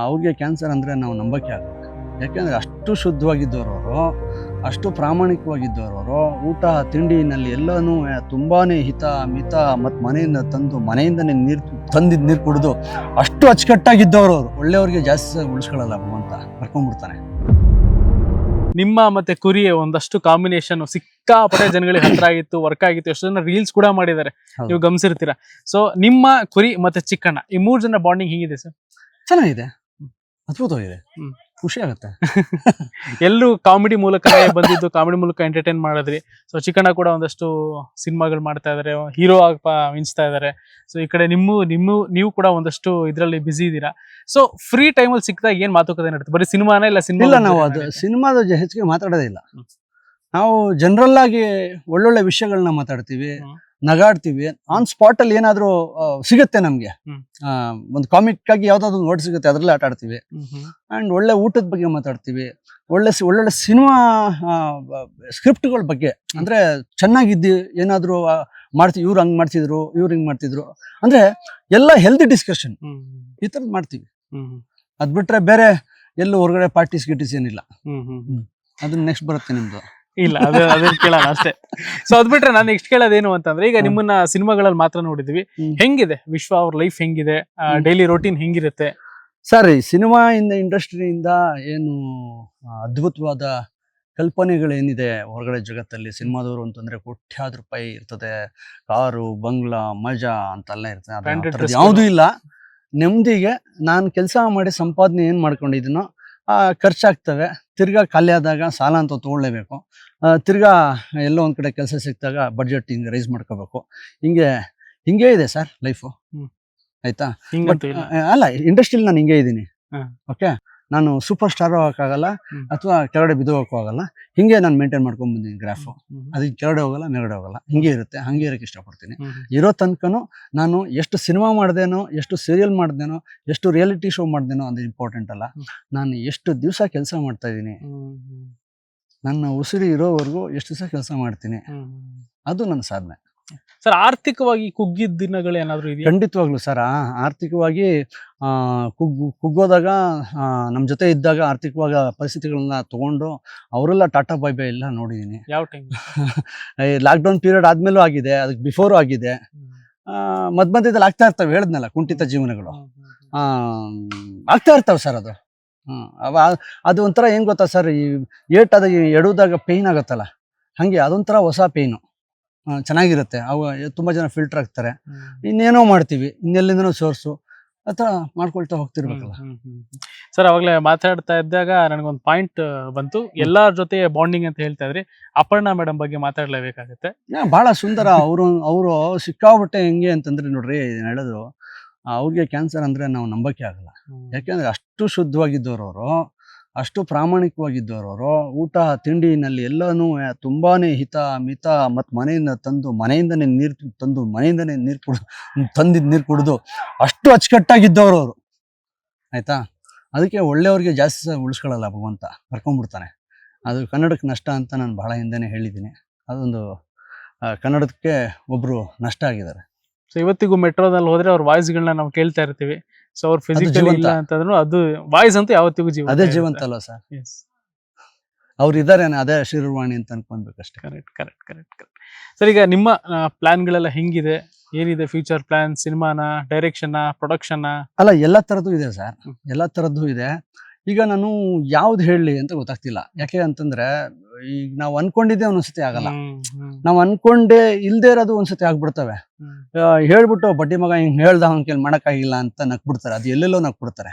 ಅವ್ರಿಗೆ ಕ್ಯಾನ್ಸರ್ ಅಂದರೆ ನಾವು ನಂಬಕ್ಕೆ ಆಗಲ್ಲ. ಯಾಕೆಂದರೆ ಅಷ್ಟು ಶುದ್ಧವಾಗಿದ್ದವರು ಅವರು ಅಷ್ಟು ಪ್ರಾಮಾಣಿಕವಾಗಿದ್ದವರು ಊಟ ತಿಂಡಿನಲ್ಲಿ ಎಲ್ಲನೂ ತುಂಬಾ ಹಿತ ಮಿತ ಮತ್ತು ಮನೆಯಿಂದ ತಂದು ಮನೆಯಿಂದನೇ ನೀರು ತಂದಿದ್ದು ನೀರು ಕುಡಿದು ಅಷ್ಟು ಅಚ್ಚುಕಟ್ಟಾಗಿದ್ದವರು ಅವರು ಒಳ್ಳೆಯವ್ರಿಗೆ ಜಾಸ್ತಿ ಉಳಿಸ್ಕೊಳ್ಳಲ್ಲ ಭಗವಂತ. ಕರ್ಕೊಂಡ್ಬಿಡ್ತಾನೆ. ನಿಮ್ಮ ಮತ್ತೆ ಕುರಿಯ ಒಂದಷ್ಟು ಕಾಂಬಿನೇಷನ್ ಸಿಕ್ಕಾಪಟ್ಟೆ ಜನಗಳಿಗೆ ಹತ್ರ ಆಗಿತ್ತು ವರ್ಕ್ ಆಗಿತ್ತು ಎಷ್ಟು ಜನ ರೀಲ್ಸ್ ಕೂಡ ಮಾಡಿದ್ದಾರೆ. ನೀವು ಗಮನಿಸಿರ್ತೀರಾ. ಸೊ ನಿಮ್ಮ ಕುರಿ ಮತ್ತೆ ಚಿಕ್ಕಣ್ಣ ಈ ಮೂರು ಜನ ಬಾಂಡಿಂಗ್ ಹಿಂಗಿದೆ ಸರ್ ಚೆನ್ನಾಗಿದೆ. ಅದ್ಭುತವಾಗಿದೆ. ಖುಷಿ ಆಗುತ್ತೆ. ಎಲ್ಲರೂ ಕಾಮಿಡಿ ಮೂಲಕ ಬಂದಿದ್ದು ಕಾಮಿಡಿ ಮೂಲಕ ಎಂಟರ್ಟೈನ್ ಮಾಡಿದ್ರಿ. ಸೊ ಚಿಕ್ಕಣ್ಣ ಕೂಡ ಒಂದಷ್ಟು ಸಿನಿಮಾಗಳು ಮಾಡ್ತಾ ಇದಾರೆ ಹೀರೋ ಆಗ ಮಿಂಚ್ತಾ ಇದಾರೆ. ಸೊ ಈ ಕಡೆ ನಿಮ್ಮ ನಿಮ್ಮ ನೀವು ಕೂಡ ಒಂದಷ್ಟು ಇದರಲ್ಲಿ ಬಿಸಿ ಇದ್ದೀರಾ. ಸೊ ಫ್ರೀ ಟೈಮಲ್ಲಿ ಸಿಕ್ಕಿದಾಗ ಏನ್ ಮಾತುಕತೆ ನಡುತ್ತೆ ಬರೀ ಸಿನಿಮಾನೇ ಇಲ್ಲ ಸಿನಿಮಾ ಇಲ್ಲ ನಾವು ಅದು ಸಿನಿಮಾದ ಹೆಚ್ಚಿಗೆ ಮಾತಾಡೋದೇ ಇಲ್ಲ. ನಾವು ಜನರಲ್ ಆಗಿ ಒಳ್ಳೊಳ್ಳೆ ವಿಷಯಗಳನ್ನ ಮಾತಾಡ್ತೀವಿ. ನಗಾಡ್ತೀವಿ. ಆನ್ ಸ್ಪಾಟ್ ಅಲ್ಲಿ ಏನಾದ್ರು ಸಿಗುತ್ತೆ ನಮ್ಗೆ. ಒಂದು ಕಾಮಿಕ್ ಆಗಿ ಯಾವ್ದಾದ್ರು ಒಂದು ವರ್ಡ್ ಸಿಗುತ್ತೆ ಅದ್ರಲ್ಲಿ ಆಟ ಆಡ್ತೀವಿ. ಅಂಡ್ ಒಳ್ಳೆ ಊಟದ ಬಗ್ಗೆ ಮಾತಾಡ್ತೀವಿ. ಒಳ್ಳೆ ಒಳ್ಳೆ ಒಳ್ಳೊಳ್ಳೆ ಸಿನಿಮಾ ಸ್ಕ್ರಿಪ್ಟ್ಗಳ ಬಗ್ಗೆ. ಅಂದ್ರೆ ಚೆನ್ನಾಗಿದ್ದು ಏನಾದ್ರು ಮಾಡ್ತೀವಿ ಇವ್ರು ಹಂಗ್ ಮಾಡ್ತಿದ್ರು ಇವ್ರು ಹಿಂಗ್ ಮಾಡ್ತಿದ್ರು. ಅಂದ್ರೆ ಎಲ್ಲ ಹೆಲ್ದಿ ಡಿಸ್ಕಷನ್ ಈ ಥರದ್ದು ಮಾಡ್ತೀವಿ. ಅದ್ ಬಿಟ್ರೆ ಬೇರೆ ಎಲ್ಲೂ ಹೊರಗಡೆ ಪಾರ್ಟೀಸ್ ಗಿಟೀಸ್ ಏನಿಲ್ಲ. ಅದನ್ನ ನೆಕ್ಸ್ಟ್ ಬರುತ್ತೆ ನಿಮ್ದು. ಇಲ್ಲ ಅದು ಅದನ್ನ ಕೇಳೋಣ ಅಷ್ಟೇ. ಸೊ ಅದ್ ಬಿಟ್ರೆ ನಾನು ನೆಕ್ಸ್ಟ್ ಕೇಳೋದೇನು ಅಂತಂದ್ರೆ ಈಗ ನಿಮ್ಮನ್ನ ಸಿನಿಮಾಗಳಲ್ಲಿ ಮಾತ್ರ ನೋಡಿದ್ವಿ. ಹೆಂಗಿದೆ? ವಿಶ್ವ ಅವ್ರ ಲೈಫ್ ಹೆಂಗಿದೆ. ಡೈಲಿ ರೋಟೀನ್ ಹೆಂಗಿರುತ್ತೆ? ಸರ್ ಸಿನಿಮಾ ಇಂದ ಇಂಡಸ್ಟ್ರಿಯಿಂದ ಏನು ಅದ್ಭುತವಾದ ಕಲ್ಪನೆಗಳೇನಿದೆ ಹೊರಗಡೆ ಜಗತ್ತಲ್ಲಿ? ಸಿನಿಮಾದವರು ಅಂತಂದ್ರೆ ಕೋಟ್ಯಾದ ರೂಪಾಯಿ ಇರ್ತದೆ. ಕಾರು ಬಂಗ್ಲಾ ಮಜಾ ಅಂತೆಲ್ಲ ಇರ್ತದೆ. ಯಾವುದೂ ಇಲ್ಲ. ನೆಮ್ಮದಿಗೆ ನಾನು ಕೆಲಸ ಮಾಡಿ ಸಂಪಾದನೆ ಏನು ಮಾಡ್ಕೊಂಡಿದ್ದೀನೋ ಖರ್ಚಾಗ್ತವೆ. ತಿರ್ಗಾ ಖಾಲಿ ಆದಾಗ ಸಾಲ ಅಂತ ತೊಗೊಳ್ಳೇಬೇಕು. ತಿರ್ಗಾ ಎಲ್ಲೋ ಒಂದು ಕಡೆ ಕೆಲಸ ಸಿಕ್ಕಿದಾಗ ಬಡ್ಜೆಟ್ ಹಿಂಗೆ ರೈಸ್ ಮಾಡ್ಕೋಬೇಕು. ಹಿಂಗೆ ಹಿಂಗೆ ಇದೆ ಸರ್ ಲೈಫು. ಆಯ್ತಾ? ಅಲ್ಲ ಇಂಡಸ್ಟ್ರಿಲಿ ನಾನು ಹಿಂಗೆ ಇದ್ದೀನಿ. ಓಕೆ ನಾನು ಸೂಪರ್ ಸ್ಟಾರ್ ಹೋಗೋಕ್ಕಾಗಲ್ಲ. ಅಥವಾ ಕೆಳಗಡೆ ಬಿದ್ದು ಹೋಗೋಕ್ಕಾಗಲ್ಲ ಹಿಂಗೆ ನಾನು ಮೇಂಟೈನ್ ಮಾಡ್ಕೊಂಡು ಬಂದಿದ್ದೀನಿ ಗ್ರಾಫು ಅದು ಅದಕ್ಕೆ ಕೆಳಗಡೆ ಹೋಗಲ್ಲ ಮೇಲ್ಗಡೆ ಹೋಗಲ್ಲ. ಹಿಂಗೆ ಇರುತ್ತೆ ಹಂಗೆ ಇರೋಕ್ಕೆ ಇಷ್ಟಪಡ್ತೀನಿ. ಇರೋ ತನಕನೂ ನಾನು ಎಷ್ಟು ಸಿನಿಮಾ ಮಾಡ್ದೇನೋ ಎಷ್ಟು ಸೀರಿಯಲ್ ಮಾಡ್ದೇನೋ ಎಷ್ಟು ರಿಯಾಲಿಟಿ ಶೋ ಮಾಡ್ದೇನೋ ಅದು ಇಂಪಾರ್ಟೆಂಟ್ ಅಲ್ಲ. ನಾನು ಎಷ್ಟು ದಿವಸ ಕೆಲಸ ಮಾಡ್ತಾ ಇದ್ದೀನಿ. ನನ್ನ ಉಸಿರು ಇರೋವರೆಗೂ ಎಷ್ಟು ದಿವಸ ಕೆಲಸ ಮಾಡ್ತೀನಿ. ಅದು ನನ್ನ ಸಾಧನೆ. ಸರ್ ಆರ್ಥಿಕವಾಗಿ ಕುಗ್ಗಿದ ದಿನಗಳು ಏನಾದ್ರು ಇದೆಯಾ? ಖಂಡಿತವಾಗ್ಲೂ ಸರ್ ಆರ್ಥಿಕವಾಗಿ ಆ, ಕುಗ್ಗು ಕುಗ್ಗೋದಾಗ ನಮ್ಮ ಜೊತೆ ಇದ್ದಾಗ ಆರ್ಥಿಕವಾಗ ಪರಿಸ್ಥಿತಿಗಳನ್ನ ತಗೊಂಡು ಅವರೆಲ್ಲ ಟಾಟಾ ಬೈ ಬೈ ಎಲ್ಲ ನೋಡಿದ್ದೀನಿ ಯಾವ ಟೈಮ್ ಲಾಕ್ಡೌನ್ ಪೀರಿಯಡ್ ಆದ್ಮೇಲೂ ಆಗಿದೆ ಅದಕ್ಕೆ ಬಿಫೋರು ಆಗಿದೆ. ಮಧ್ಯ ಮಧ್ಯದಲ್ಲಿ ಆಗ್ತಾ ಇರ್ತವೆ ಹೇಳಿದ್ನಲ್ಲ ಕುಂಠಿತ ಜೀವನಗಳು. ಆ, ಆಗ್ತಾ ಇರ್ತಾವ ಸರ್ ಅದು. ಹ್ಮ್. ಅವ ಅದು ಒಂಥರ ಏನು ಗೊತ್ತಾ ಸರ್ ಈ ಏಟಾದ ಎಡುದಾಗ ಪೇಯ್ನ್ ಆಗುತ್ತಲ್ಲ? ಹಾಗೆ ಅದೊಂಥರ ಹೊಸ ಪೇಯ್ನು ಚೆನ್ನಾಗಿರುತ್ತೆ. ಅವು ತುಂಬಾ ಜನ ಫಿಲ್ಟರ್ ಆಗ್ತಾರೆ. ಇನ್ನೇನೋ ಮಾಡ್ತೀವಿ. ಇನ್ನೆಲ್ಲಿಂದನೋ ಸೋರ್ಸು ಆ ಥರ ಮಾಡ್ಕೊಳ್ತಾ ಹೋಗ್ತಿರ್ಬೇಕಲ್ಲ. ಸರ್ ಅವಾಗಲೇ ಮಾತಾಡ್ತಾ ಇದ್ದಾಗ ನನಗೊಂದು ಪಾಯಿಂಟ್ ಬಂತು. ಎಲ್ಲರ ಜೊತೆ ಬಾಂಡಿಂಗ್ ಅಂತ ಹೇಳ್ತಾ ಇದ್ರಿ. ಅಪರ್ಣಾ ಮೇಡಮ್ ಬಗ್ಗೆ ಮಾತಾಡಲೇಬೇಕಾಗುತ್ತೆ. ಬಹಳ ಸುಂದರ. ಅವರು ಅವರು ಸಿಕ್ಕಾಬಿಟ್ಟೆ ಹೆಂಗೆ ಅಂತಂದ್ರೆ ನೋಡ್ರಿ ಹೇಳೋದು ಅವ್ರಿಗೆ ಕ್ಯಾನ್ಸರ್ ಅಂದ್ರೆ ನಾವು ನಂಬಕ್ಕೆ ಆಗಲ್ಲ. ಯಾಕೆಂದ್ರೆ ಅಷ್ಟು ಶುದ್ಧವಾಗಿದ್ದವರು ಅವರು. ಅಷ್ಟು ಪ್ರಾಮಾಣಿಕವಾಗಿದ್ದವರು ಅವರು ಊಟ, ತಿಂಡಿನಲ್ಲಿ ಎಲ್ಲನೂ ತುಂಬಾ ಹಿತ, ಮಿತ ಮತ್ತು ಮನೆಯಿಂದ ತಂದು, ಮನೆಯಿಂದನೇ ನೀರು ತಂದು, ಮನೆಯಿಂದನೇ ನೀರು ಕುಡಿದು ತಂದಿದ್ದು ನೀರು ಕುಡಿದು ಅಷ್ಟು ಅಚ್ಚುಕಟ್ಟಾಗಿದ್ದವರು ಅವರು ಆಯಿತಾ? ಅದಕ್ಕೆ ಒಳ್ಳೆಯವ್ರಿಗೆ ಜಾಸ್ತಿ ಉಳಿಸ್ಕೊಳ್ಳಲ್ಲ ಭಗವಂತ ಕರ್ಕೊಂಡ್ಬಿಡ್ತಾನೆ. ಅದು ಕನ್ನಡಕ್ಕೆ ನಷ್ಟ ಅಂತ ನಾನು ಬಹಳ ಹಿಂದೆನೇ ಹೇಳಿದ್ದೀನಿ. ಅದೊಂದು ಕನ್ನಡಕ್ಕೆ ಒಬ್ಬರು ನಷ್ಟ ಆಗಿದ್ದಾರೆ. ಸೊ ಇವತ್ತಿಗೂ ಮೆಟ್ರೋದಲ್ಲಿ ಹೋದರೆ ಅವ್ರ ವಾಯ್ಸ್ಗಳನ್ನ ನಾವು ಕೇಳ್ತಾ ಇರ್ತೀವಿ. ಸೊ ಅವ್ರ ಫಿಸಿಕಲ್ ಜೀವಂತ. ಇಲ್ಲ ಅಂತಂದ್ರು ಅದು ವಾಯ್ಸ್ ಅಂತ ಯಾವತ್ತಿಗೂ ಜೀವ ಅದೇ ಜೀವಂತ ಅಲ್ಲ ಸರ್? ಅವ್ರು ಇದಾರೆ ಅದೇ ಶಿರವಾಣಿ ಅಂತ ಅನ್ಕೊಂಡ್ಬೇಕಷ್ಟೇ correct correct correct correct sir ಈಗ ನಿಮ್ಮ ಪ್ಲಾನ್ಗಳೆಲ್ಲ ಹೆಂಗಿದೆ? ಏನಿದೆ ಫ್ಯೂಚರ್ ಪ್ಲಾನ್ ಸಿನಿಮಾನ ಡೈರೆಕ್ಷನ್ ಪ್ರೊಡಕ್ಷನ್ ಅಲ್ಲ ಎಲ್ಲಾ ತರದ್ದು ಇದೆ ಸರ್. ಎಲ್ಲ ತರದ್ದು ಇದೆ. ಈಗ ನಾನು ಯಾವ್ದು ಹೇಳಲಿ ಅಂತ ಗೊತ್ತಾಗ್ತಿಲ್ಲ. ಯಾಕೆ ಅಂತಂದ್ರೆ ಈಗ ನಾವು ಅನ್ಕೊಂಡಿದ್ದೆ ಒಂದೊಂದ್ಸತಿ ಆಗಲ್ಲ. ನಾವು ಅನ್ಕೊಂಡೇ ಇಲ್ದೆ ಇರೋದು ಒಂದ್ಸತಿ ಆಗ್ಬಿಡ್ತವೆ. ಹೇಳ್ಬಿಟ್ಟು ಬಡ್ಡಿ ಮಗ ಹಿಂಗ್ ಹೇಳ್ದ ಅವ್ನ ಕೇಳಿ ಮಾಡಕ್ಕಾಗಿಲ್ಲ ಅಂತ ನಕ್ಬಿಡ್ತಾರೆ ಅದು ಎಲ್ಲೆಲ್ಲೋ ನಕ್ಬಿಡ್ತಾರೆ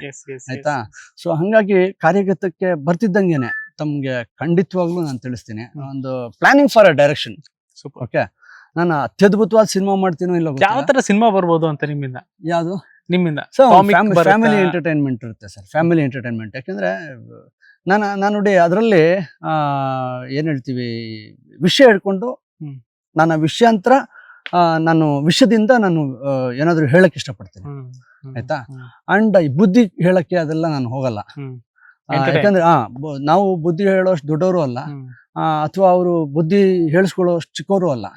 ಆಯ್ತಾ? ಸೊ ಹಂಗಾಗಿ ಕಾರ್ಯಗತಕ್ಕೆ ಬರ್ತಿದ್ದಂಗೆನೆ ತಮ್ಗೆ ಖಂಡಿತವಾಗ್ಲೂ ನಾನು ತಿಳಿಸ್ತೀನಿ. ಒಂದು planning for a direction. Okay? ನಾನು ಅತ್ಯದ್ಭುತವಾದ ಸಿನಿಮಾ ಮಾಡ್ತೀನೋ ಇಲ್ಲ ಯಾವ ತರ ಸಿನಿಮಾ ಬರ್ಬೋದು ಅಂತ ನಿಮ್ಮಿಂದ? ಯಾವುದು? ನಿಮ್ಮಿಂದ ಸೊ ಫ್ಯಾಮಿಲಿ ಎಂಟರ್ಟೈನ್ಮೆಂಟ್ ಇರುತ್ತೆ ಸರ್ ಫ್ಯಾಮಿಲಿ ಎಂಟರ್ಟೈನ್ಮೆಂಟ್ ಯಾಕಂದ್ರೆ ನಾನು ನಾನು ನೋಡಿ ಅದರಲ್ಲಿ ಏನು ಹೇಳ್ತೀವಿ ವಿಷಯ ಹಿಡ್ಕೊಂಡು ನನ್ನ ವಿಷಯಾಂತರ ನಾನು ವಿಷಯದಿಂದ ನಾನು ಏನಾದರೂ ಹೇಳಕ್ ಇಷ್ಟಪಡ್ತೀನಿ. ಆಯ್ತಾ? ಅಂಡ್ ಬುದ್ಧಿ ಹೇಳಕ್ಕೆ ಅದೆಲ್ಲ ನಾನು ಹೋಗಲ್ಲ. ಯಾಕಂದ್ರೆ ಹಾ ನಾವು ಬುದ್ಧಿ ಹೇಳೋಷ್ಟು ದೊಡ್ಡವರು ಅಲ್ಲ. ಅಥವಾ ಅವರು ಬುದ್ಧಿ ಹೇಳಿಸ್ಕೊಳ್ಳೋಷ್ಟು ಚಿಕ್ಕವರು ಅಲ್ಲ.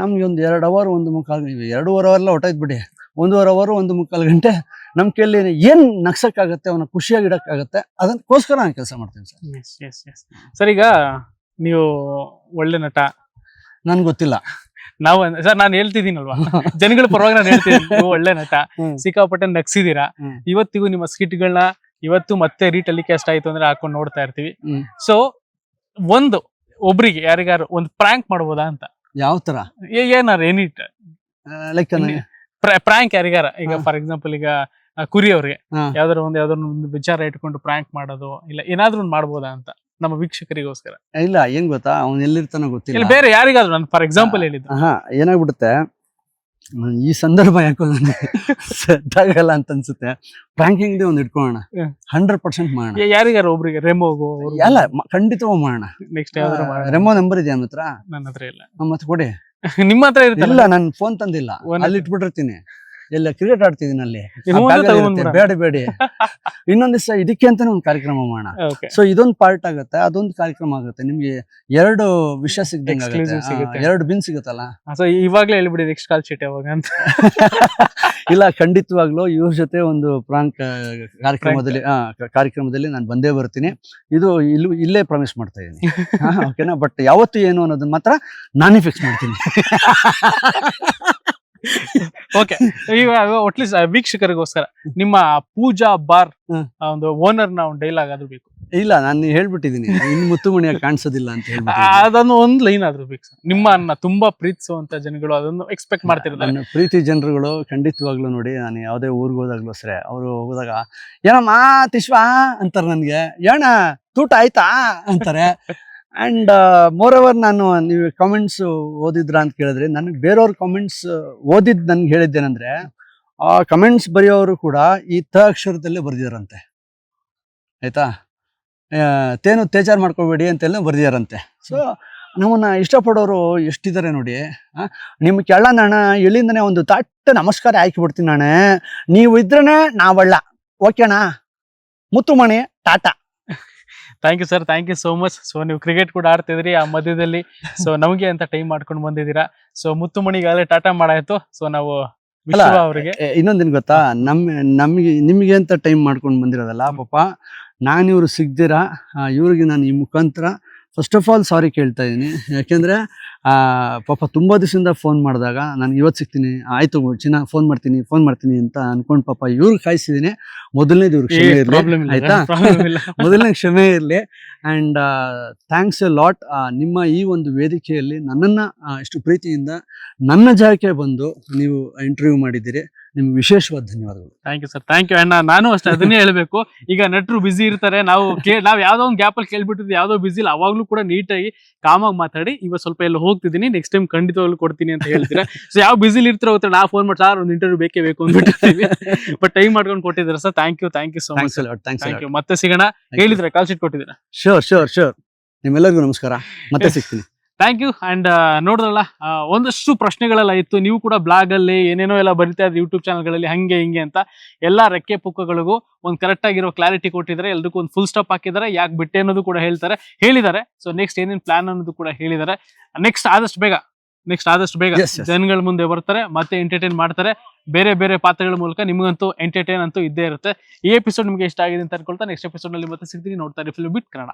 ನಮ್ಗೆ ಒಂದು ಎರಡು ಅವರ್ ಒಂದು ಮುಖ ಎರಡೂವರೆ ಅವರ್ ಎಲ್ಲ ಹೊಟ್ಟೋಯ್ತು ಬಿಡಿ. ಒಂದೂವರೆ ಅವರು ಒಂದು ಮುಕ್ಕಾಲು ಗಂಟೆ ನಮ್ಮ ಕೈಯಲ್ಲಿ ಏನು ನಗ್ಸಕ್ಕಾಗತ್ತೆ ಅವನ ಖುಷಿಯಾಗಿ ಇಡೋಕ್ಕಾಗತ್ತೆ ಅದಕ್ಕೋಸ್ಕರ ನಾನು ಕೆಲಸ ಮಾಡ್ತೀನಿ sir. Yes yes yes sir ಈಗ ನೀವು ಒಳ್ಳೆ ನಟ. ನನ್ಗೆ ಗೊತ್ತಿಲ್ಲ. ನಾವು ಸರ್ ನಾನು ಹೇಳ್ತಿದ್ದೀನಲ್ವಾ? ಜನಗಳ ಪರವಾಗಿ ನಾನು ಹೇಳ್ತೀನಿ ನೀವು ಒಳ್ಳೆ ನಟ. ಸಿಕ್ಕಾಪಟ್ಟೆ ನಗ್ಸಿದೀರಾ ಇವತ್ತಿಗೂ ನಿಮ್ಮ ಸ್ಕಿಟ್ಗಳನ್ನ ಇವತ್ತು ಮತ್ತೆ ರೀಟೆಲಿಕಾಸ್ಟ್ ಆಯ್ತು ಅಂದ್ರೆ ಹಾಕೊಂಡು ನೋಡ್ತಾ ಇರ್ತೀವಿ. ಸೊ ಒಂದು ಒಬ್ರಿಗೆ ಯಾರಿಗಾರು ಒಂದು ಪ್ರ್ಯಾಂಕ್ ಮಾಡ್ಬೋದಾ ಅಂತ? ಯಾವ ತರ ಏನಾರು ಎನಿಟ್ ಲೈಕ್ ಪ್ರ್ಯಾಂಕ್ ಯಾರಿಗಾರ? ಈಗ ಫಾರ್ ಎಕ್ಸಾಂಪಲ್ ಈಗ ಕುರಿ ಅವ್ರಿಗೆ. ಯಾವ್ದಾರ ಒಂದು ಯಾವ್ದಾರ ಒಂದು ವಿಚಾರ ಇಟ್ಕೊಂಡು ಪ್ರ್ಯಾಂಕ್ ಮಾಡೋದು ಇಲ್ಲ ಏನಾದ್ರು ಒಂದು ಮಾಡ್ಬೋದಾ ಅಂತ ನಮ್ಮ ವೀಕ್ಷಕರಿಗೋಸ್ಕರ. ಇಲ್ಲ ಏನ್ ಗೊತ್ತಾ? ಅವ್ನ್ ಎಲ್ಲಿರ್ತಾನೋ ಗೊತ್ತಿಲ್ಲ. ಇಲ್ಲ ಬೇರೆ ಯಾರಿಗಾದ್ರು ನಾನು ಫಾರ್ ಎಕ್ಸಾಂಪಲ್ ಹೇಳಿದ್ದು. ಹಾ ಏನಾಗ್ಬಿಡುತ್ತೆ? ಈ ಸಂದರ್ಭ ಯಾಕೋ ನನಗೆ ಸೆಟ್ ಆಗಲ್ಲ ಅಂತ ಅನ್ಸುತ್ತೆ. ಪ್ರ್ಯಾಂಕಿಂಗ್ ಒಂದು ಇಟ್ಕೊಳ್ಳೋಣ. ಹಂಡ್ರೆಡ್ ಪರ್ಸೆಂಟ್ ಮಾಡೋಣ. ಯಾರಿಗಾರ ಒಬ್ರಿಗೆ ರೆಮೋಗೋ ಅಲ್ಲ ಖಂಡಿತವಾಗ ಮಾಡೋಣ. ನೆಕ್ಸ್ಟ್. ರೆಮೋ ನಂಬರ್ ಇದೆಯಾ ನನ್ನ ಹತ್ರ? ನನ್ನ ಹತ್ರ ಇಲ್ಲ. ಮತ್ತೆ ಕೊಡಿ. ನಿಮ್ಮ ಹತ್ರ ಇರ್ತಿಲ್ಲ ಇಲ್ಲ ನಾನು ಫೋನ್ ತಂದಿಲ್ಲ. ಅಲ್ಲಿ ಇಟ್ಬಿಟ್ಟಿರ್ತೀನಿ ಎಲ್ಲ ಕ್ರಿಕೆಟ್ ಆಡ್ತಿದ್ದೀನಿ ಅಲ್ಲಿ. ಬೇಡ ಬೇಡಿ. ಇನ್ನೊಂದ್ ದಿವಸ ಇದಕ್ಕೆ ಅಂತಾನೆ ಒಂದು ಕಾರ್ಯಕ್ರಮ ಮಾಡೋಣ. ಸೊ ಇದೊಂದು ಪಾರ್ಟ್ ಆಗುತ್ತೆ ಅದೊಂದು ಕಾರ್ಯಕ್ರಮ ಆಗುತ್ತೆ. ನಿಮ್ಗೆ ಎರಡು ವಿಷಯ ಸಿಗ್ದಂಗೆ ಸಿಗುತ್ತೆ. ಎರಡು ಬಿನ್ ಸಿಗುತ್ತಲ್ಲ? ಸೊ ಇವಾಗ್ಲೇ ಹೇಳ್ಬಿಡಿ ನೆಕ್ಸ್ಟ್ ಕಾಲ್ ಶೀಟ್ ಯಾವಾಗ ಅಂತ. ಇಲ್ಲ ಖಂಡಿತವಾಗ್ಲೂ ಇವ್ರ ಜೊತೆ ಒಂದು ಪ್ರಾಂಕ್ ಕಾರ್ಯಕ್ರಮದಲ್ಲಿ ಕಾರ್ಯಕ್ರಮದಲ್ಲಿ ನಾನು ಬಂದೇ ಬರ್ತೀನಿ. ಇದು ಇಲ್ಲೂ ಇಲ್ಲೇ ಪ್ರಾಮಿಸ್ ಮಾಡ್ತಾ ಇದ್ದೀನಿ ಓಕೆನಾ ಬಟ್ ಯಾವತ್ತು ಏನು ಅನ್ನೋದನ್ನ ಮಾತ್ರ ನಾನೇ ಫಿಕ್ಸ್ ಮಾಡ್ತೀನಿ. ಓಕೆ ಈಗ ಅಟ್ಲೀಸ್ಟ್ ವೀಕ್ಷಕರಿಗೋಸ್ಕರ ನಿಮ್ಮ ಪೂಜಾ ಬಾರ್ ಒಂದು ಓನರ್ನ ಒಂದು ಡೈಲಾಗ್ ಆದ್ರೂ ಬೇಕು. ಇಲ್ಲ ನಾನು ಹೇಳ್ಬಿಟ್ಟಿದ್ದೀನಿ ಇನ್ನು ಮುತ್ತುಮಣಿಯಾಗಿ ಕಾಣಿಸೋದಿಲ್ಲ ಅಂತ ಹೇಳಿ ಅದನ್ನು ಒಂದ್ ಲೈನ್ ಆದ್ರೂ ಬೇಕು. ನಿಮ್ಮನ್ನ ತುಂಬಾ ಪ್ರೀತಿಸುವಂತ ಜನಗಳು ಅದನ್ನು ಎಕ್ಸ್ಪೆಕ್ಟ್ ಮಾಡ್ತಿರ್ತಾರೆ ನನ್ನ ಪ್ರೀತಿ ಜನರುಗಳು ಖಂಡಿತವಾಗ್ಲೂ ನೋಡಿ ನಾನು ಯಾವುದೇ ಊರಿಗೆ ಹೋದಾಗ್ಲೂ ಸರಿ ಅವರು ಹೋದಾಗ ಏನಮ್ಮ ತಿಶ್ವಾ ಅಂತಾರೆ ನನಗೆ. ಏಣ ತೂಟ ಆಯ್ತಾ? ಅಂತಾರೆ. ಅಂಡ್ ಮೋರ್ ಓವರ್ ನಾನು ನೀವು ಕಾಮೆಂಟ್ಸ್ ಓದಿದ್ರ ಅಂತ ಕೇಳಿದ್ರೆ, ನನಗೆ ಬೇರೆಯವ್ರ ಕಾಮೆಂಟ್ಸ್ ಓದಿದ್ ನನ್ಗೆ ಹೇಳಿದ್ದೇನೆಂದ್ರೆ, ಆ ಕಮೆಂಟ್ಸ್ ಬರೆಯೋರು ಕೂಡ ಈ ತ ಅಕ್ಷರದಲ್ಲೇ ಬರೆದಿದಾರಂತೆ. ಆಯ್ತಾ? ತೇನು ತೇಜಾರ್ ಮಾಡ್ಕೋಬೇಡಿ ಅಂತೆಲ್ಲ ಬರೆದಿದಾರಂತೆ. ಸೊ ನಮ್ಮನ್ನ ಇಷ್ಟಪಡೋರು ಎಷ್ಟಿದ್ದಾರೆ ನೋಡಿ ನಿಮ್ಮ ಕೆಳ ನಾಣ ಇಲ್ಲಿಂದನೇ ಒಂದು ತಟ್ಟ ನಮಸ್ಕಾರ ಹಾಕಿ ಬಿಡ್ತೀನಿ ನಾನೇ, ನೀವು ಇದ್ರೇ ನಾವಳ್ಳ ಓಕೆನಾ Muthumani, Tata. Thank you sir thank you so much so ನೀವು ಕ್ರಿಕೆಟ್ ಕೂಡ ಆಡ್ತಿದ್ರಿ ಆ ಮಧ್ಯದಲ್ಲಿ. ಸೊ ನಮಗೆ ಅಂತ ಟೈಮ್ ಮಾಡ್ಕೊಂಡು ಬಂದಿದ್ದೀರಾ. ಸೊ ಮುತ್ತುಮಣಿಗಾಗಲೇ ಟಾಟಾ ಮಾಡಾಯ್ತು ಸೊ ನಾವು ಅವರಿಗೆ. ಇನ್ನೊಂದೇನ್ ಗೊತ್ತಾ? ನಮ್ ನಮ್ಗೆ ನಿಮ್ಗೆ ಅಂತ ಟೈಮ್ ಮಾಡ್ಕೊಂಡು ಬಂದಿರೋದಲ್ಲ ಪಾಪ. ನಾನು ಇವ್ರು ಸಿಗ್ದಿರಾ? ಇವ್ರಿಗೆ ನಾನು ಈ ಮುಖಾಂತರ ಫಸ್ಟ್ ಆಫ್ ಆಲ್ ಸಾರಿ ಕೇಳ್ತಾ ಇದ್ದೀನಿ ಯಾಕೆಂದರೆ ಆ ಪಾಪ ತುಂಬಾ ದಿವಸದಿಂದ ಫೋನ್ ಮಾಡಿದಾಗ ನಾನು ಇವತ್ತು ಸಿಗ್ತೀನಿ ಆಯ್ತು ಚಿನ್ನ ಫೋನ್ ಮಾಡ್ತೀನಿ ಫೋನ್ ಮಾಡ್ತೀನಿ ಅಂತ ಅನ್ಕೊಂಡ್ ಪಾಪ ಇವ್ರಿಗೆ ಕಾಯಿಸಿದ್ದೀನಿ ಮೊದಲನೇದು ಇವ್ರಿಗೆ ಕ್ಷಮೆ ಇರ್ಲಿ ಆಯಿತಾ? ಮೊದಲನೇ ಕ್ಷಮೆ ಇರಲಿ. ಅಂಡ್ ಥ್ಯಾಂಕ್ಸ್ ಎ ಲಾಟ್ ನಿಮ್ಮ ಈ ಒಂದು ವೇದಿಕೆಯಲ್ಲಿ ನನ್ನನ್ನ ಇಷ್ಟು ಪ್ರೀತಿಯಿಂದ ನನ್ನ ಜಾಗಕ್ಕೆ ಬಂದು ನೀವು ಇಂಟರ್ವ್ಯೂ ಮಾಡಿದ್ದೀರಿ. ನಿಮ್ಗೆ ವಿಶೇಷವಾದ ಧನ್ಯವಾದಗಳು. Thank you sir thank you ಅಣ್ಣ. ನಾನು ಅಷ್ಟೇ ಅದನ್ನೇ ಹೇಳಬೇಕು. ಈಗ ನಟರು ಬಿಸಿ ಇರ್ತಾರೆ. ನಾವು ಕೇ ನಾವು ಯಾವುದೋ ಒಂದು ಗ್ಯಾಪ್ ಅಲ್ಲಿ ಕೇಳ್ಬಿಟ್ಟಿದ್ವಿ ಯಾವ್ದೋ ಬಿಸಿ ಇಲ್ಲ. ಅವಾಗ್ಲೂ ಕೂಡ ನೀಟಾಗಿ ಕಾಮಾಗಿ ಮಾತಾಡಿ. ಇವಾಗ ಸ್ವಲ್ಪ ಎಲ್ಲ ಹೋಗ್ತಿದ್ದೀನಿ. ನೆಕ್ಸ್ಟ್ ಟೈಮ್ ಖಂಡಿತವಾಗ್ಲೂ ಕೊಡ್ತೀನಿ ಅಂತ ಹೇಳ್ತೀರಾ? ಸೊ ಯಾವ ಬಿಸಿಲಿ ಇರ್ತಾರೋ ಹೋಗ್ತಾರೆ ನಾ ಫೋನ್ ಮಾಡಿ ಸರ್ ಒಂದು ಇಂಟರ್ವ್ಯೂ ಬೇಕೇ ಬೇಕು ಅಂದ್ಬಿಟ್ಟಿರ್ತೀವಿ ಬಟ್ ಟೈಮ್ ಮಾಡ್ಕೊಂಡು ಕೊಟ್ಟಿದ್ದೀರಾ sir thank you thank you so much thank you ಮತ್ತೆ ಸಿಗೋಣ. ಹೇಳಿದ್ರೆ ಕಾಲ್ ಶೀಟ್ ಕೊಟ್ಟಿದ್ದೀರಾ? ಶೋರ್ ಶೋರ್ ಶೋರ್ ನಿಮ್ಮೆಲ್ಲರಿಗೂ ನಮಸ್ಕಾರ. ಮತ್ತೆ ಸಿಗ್ತೀನಿ. ಥ್ಯಾಂಕ್ ಯು ಅಂಡ್ ನೋಡಿದ್ರಲ್ಲ ಒಂದಷ್ಟು ಪ್ರಶ್ನೆಗಳೆಲ್ಲ ಇತ್ತು. ನೀವು ಕೂಡ ಬ್ಲಾಗ್ ಅಲ್ಲಿ ಏನೇನೋ ಎಲ್ಲ ಬರಿತಾ ಇದ್ರಿ ಯೂಟ್ಯೂಬ್ ಚಾನಲ್ಗಳಲ್ಲಿ ಹಂಗೆ ಹಿಂಗೆ ಅಂತ ಎಲ್ಲಾ ರೆಕ್ಕೆ ಪುಕ್ಕಗಳಿಗೂ ಒಂದು ಕರೆಕ್ಟ್ ಆಗಿರೋ ಕ್ಲಾರಿಟಿ ಕೊಟ್ಟಿದ್ದಾರೆ. ಎಲ್ರಿಗೂ ಒಂದು ಫುಲ್ ಸ್ಟಾಪ್ ಹಾಕಿದ್ದಾರೆ. ಯಾಕೆ ಬಿಟ್ಟೆ ಅನ್ನೋದು ಕೂಡ ಹೇಳ್ತಾರೆ. ಹೇಳಿದ್ದಾರೆ. ಸೊ ನೆಕ್ಸ್ಟ್ ಏನೇನು ಪ್ಲಾನ್ ಅನ್ನೋದು ಕೂಡ ಹೇಳಿದ್ದಾರೆ. ನೆಕ್ಸ್ಟ್ ಆದಷ್ಟು ಬೇಗ ನೆಕ್ಸ್ಟ್ ಆದಷ್ಟು ಬೇಗ. ಜನಗಳ ಮುಂದೆ ಬರ್ತಾರೆ ಮತ್ತೆ ಎಂಟರ್ಟೈನ್ ಮಾಡ್ತಾರೆ. ಬೇರೆ ಬೇರೆ ಪಾತ್ರಗಳ ಮೂಲಕ ನಿಮಗಂತೂ ಎಂಟರ್ಟೈನ್ ಅಂತೂ ಇದ್ದೇ ಇರುತ್ತೆ. ಈ ಎಪಿಸೋಡ್ ನಿಮಗೆ ಇಷ್ಟ ಆಗಿದೆ ಅಂತ ಅನ್ಕೊಳ್ತಾ ನೆಕ್ಸ್ಟ್ ಎಪಿಸೋಡ್ನಲ್ಲಿ ಮತ್ತೆ ಸಿಗ್ತೀನಿ. ನೋಡ್ತಾರೆ ಫಿಲ್ಮ್ ಬಿಟ್ ಕನ್ನಡ